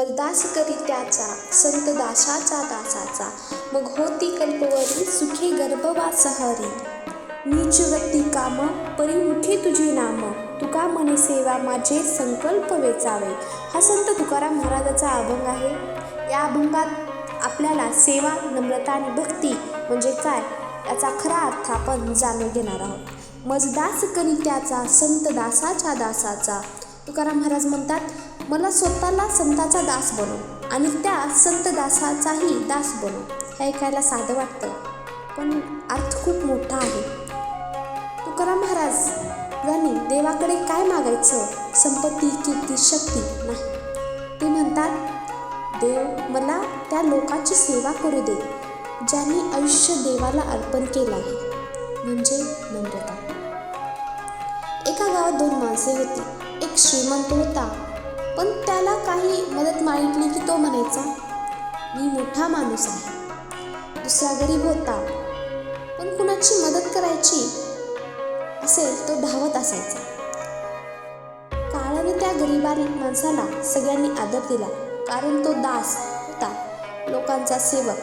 मजदास करी त्याचा संत दासाचा दासाचा मग होती कल्पवरी सुखे गर्भवा सहरी नीच वृत्ती काम परिमुखी तुझे नाम. तुका मने सेवा माझे संकल्प वेचावे. हा संत तुकाराम महाराजाचा अभंग आहे. या अभंगात आपल्याला सेवा नम्रता आणि भक्ती म्हणजे काय याचा खरा अर्थ आपण जाणून घेणार आहोत. मजदास करी त्याचा संत दासाच्या दासाचा तुकाराम महाराज म्हणतात मला स्वतःला संताचा दास बनव आणि त्या संत दासाचाही दास बनव. हे ऐकायला साधं वाटतं पण अर्थ खूप मोठा आहे. तुकाराम महाराज यांनी देवाकडे काय मागायचं? संपत्ती कीर्ती शक्ती नाही. ते म्हणतात देव मला त्या लोकाची सेवा करू दे ज्यांनी आयुष्य देवाला अर्पण केलं आहे. म्हणजे नम्रता. एका गावात दोन माणसे होती. एक श्रीमंत होता. पण त्याला काही मदत मागितली की तो म्हणायचा मी मोठा माणूस आहे. दुसरा गरीब होता. पण कुणाची मदत करायची? असेल तो धावत असायचा. काळाने त्या गरीबा माणसाला सगळ्यांनी आदर दिला. कारण तो दास होता. लोकांचा सेवक.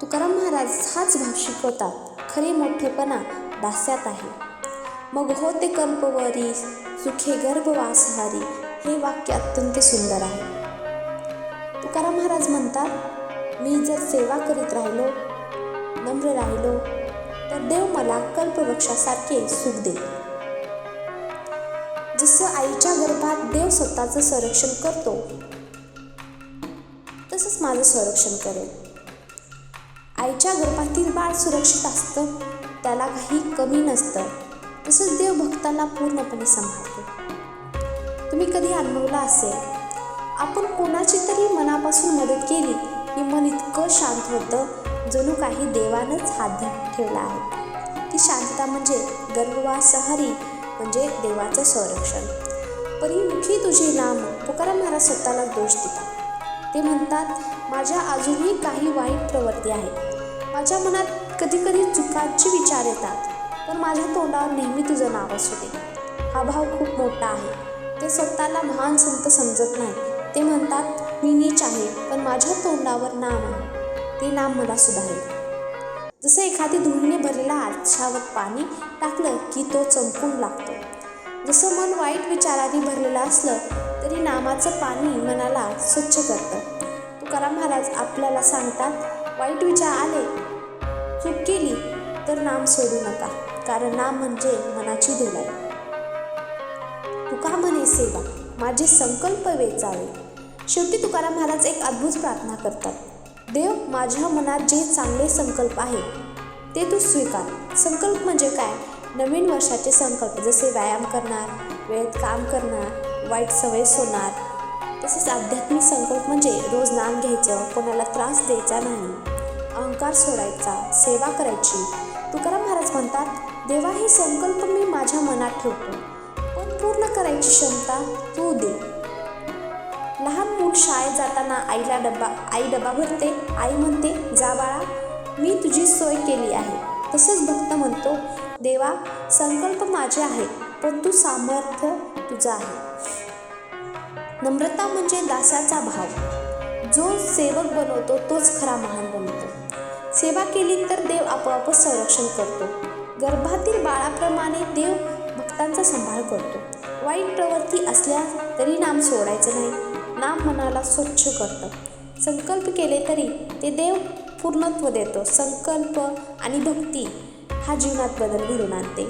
तुकाराम महाराज हाच भाव शिकवतात. खरे मोठेपणा दास्यात आहे. मग होते कल्पवरी सुखे गर्भवासहारी हे वाक्य अत्यंत सुंदर आहे. तुकाराम महाराज म्हणतात मी जर सेवा करीत राहिलो नम्र राहिलो तर देव मला कल्पवृक्षासारखे सुख देईल. जसं आईच्या गर्भात देव स्वतःचं संरक्षण करतो तसंच माझं संरक्षण करेल. आईच्या गर्भातील बाळ सुरक्षित असतं त्याला काही कमी नसतं. तसंच देव भक्ताला पूर्णपणे सांभाळतो. तुम्ही कधी अनुभवला असेल आपण कोणाची तरी मनापासून मदत केली की मन इतकं शांत होतं जणू काही देवानंच हात ठेवला आहे. ती शांतता म्हणजे गर्भवासहारी म्हणजे देवाचं संरक्षण. परिमुखी तुझे नाम तुकाराम महाराज स्वतःला दोष देतात. ते म्हणतात माझ्या अजूनही काही वाईट प्रवृत्ती आहेत. माझ्या मनात कधी कधी चुकांचे विचार येतात. पण माझ्या तोंडावर नेहमी तुझं नाव असू दे. हा भाव खूप मोठा आहे. ते स्वतःला महान संत समजत नाही. ते म्हणतात मी नीच आहे पण माझ्या तोंडावर नाम आहे. ते नाम मला सुधारेल. जसं एखादी धुळीने भरलेला आरशावर पाणी टाकलं की तो चमकून लागतो. जसं मन वाईट विचाराने भरलेलं असलं तरी नामाचं पाणी मनाला स्वच्छ करतं. तुकाराम महाराज आपल्याला सांगतात वाईट विचार आले चूक केली तर नाम सोडू नका. कारण नाम म्हणजे मनाची धुलाई. तुका म्हणे सेवा? माझे संकल्प वेचावे. शेवटी तुकाराम महाराज एक अद्भुत प्रार्थना करतात. देव माझ्या मनात जे चांगले संकल्प आहेत ते तू स्वीकार. संकल्प म्हणजे काय? नवीन वर्षाचे संकल्प जसे व्यायाम करणार वेळेत काम करणार वाईट सवय सोडणार. तसेच आध्यात्मिक संकल्प म्हणजे रोज नाम घ्यायचं कोणाला त्रास द्यायचा नाही. अहंकार सोडायचा सेवा करायची. तुकाराम महाराज म्हणतात देवा हे संकल्प मी माझ्या मनात ठेवतो. पण पूर्ण करायची क्षमता तू दे. लहान मूल शाळेत जाताना आईला डबा आई डबा भरते. आई म्हणते जा बाळा मी तुझी सोय केली आहे. तसंच भक्त म्हणतो देवा संकल्प माझे आहे पण तू सामर्थ्य तुझं आहे. नम्रता म्हणजे दासाचा भाव. जो सेवक बनवतो तोच खरा महान बनतो सेवा केली तर देव आपोआपच संरक्षण करतो. गर्भातील बाळाप्रमाणे देव भक्तांचा सांभाळ करतो. वाईट प्रवृत्ती असल्या तरी नाम सोडायचं नाही. नाम मनाला स्वच्छ करतं. संकल्प केले तरी ते देव पूर्णत्व देतो. संकल्प आणि भक्ती हा जीवनात बदल घडून आणते.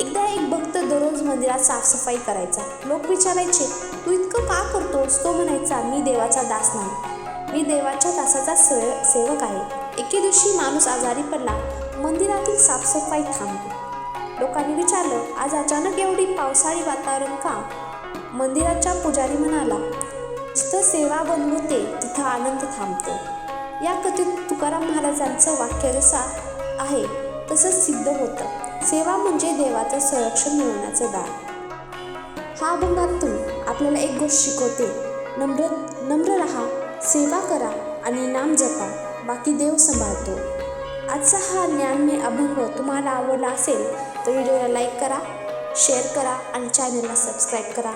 एकदा एक भक्त दररोज मंदिरात साफसफाई करायचा. लोक विचारायचे तू इतकं का करतोस? तो म्हणायचा मी देवाचा दास नाही. मी देवाच्या दासाचा से सेवक आहे. एके दिवशी माणूस आजारी पडला. मंदिरातील साफसफाई थांबली. लोकांनी विचारलं आज अचानक एवढी पावसाळी वातावरण का? मंदिराच्या पुजारी म्हणाला जिथं सेवा बनवते होते तिथं आनंद थांबतो. या कथेत तुकाराम महाराजांचं वाक्य जसं आहे तसंच सिद्ध होतं. सेवा म्हणजे देवाचं संरक्षण मिळवण्याचं दान. हा अभंगातून आपल्याला एक गोष्ट शिकवते. नम्र नम्र राहा. सेवा करा आणि नाम जपा बाकी देव सांभाळतो. आजचा हा ज्ञानमय अभंग तुम्हाला आवडला असेल तर व्हिडिओला लाईक करा शेअर करा आणि चॅनलला सबस्क्राईब करा.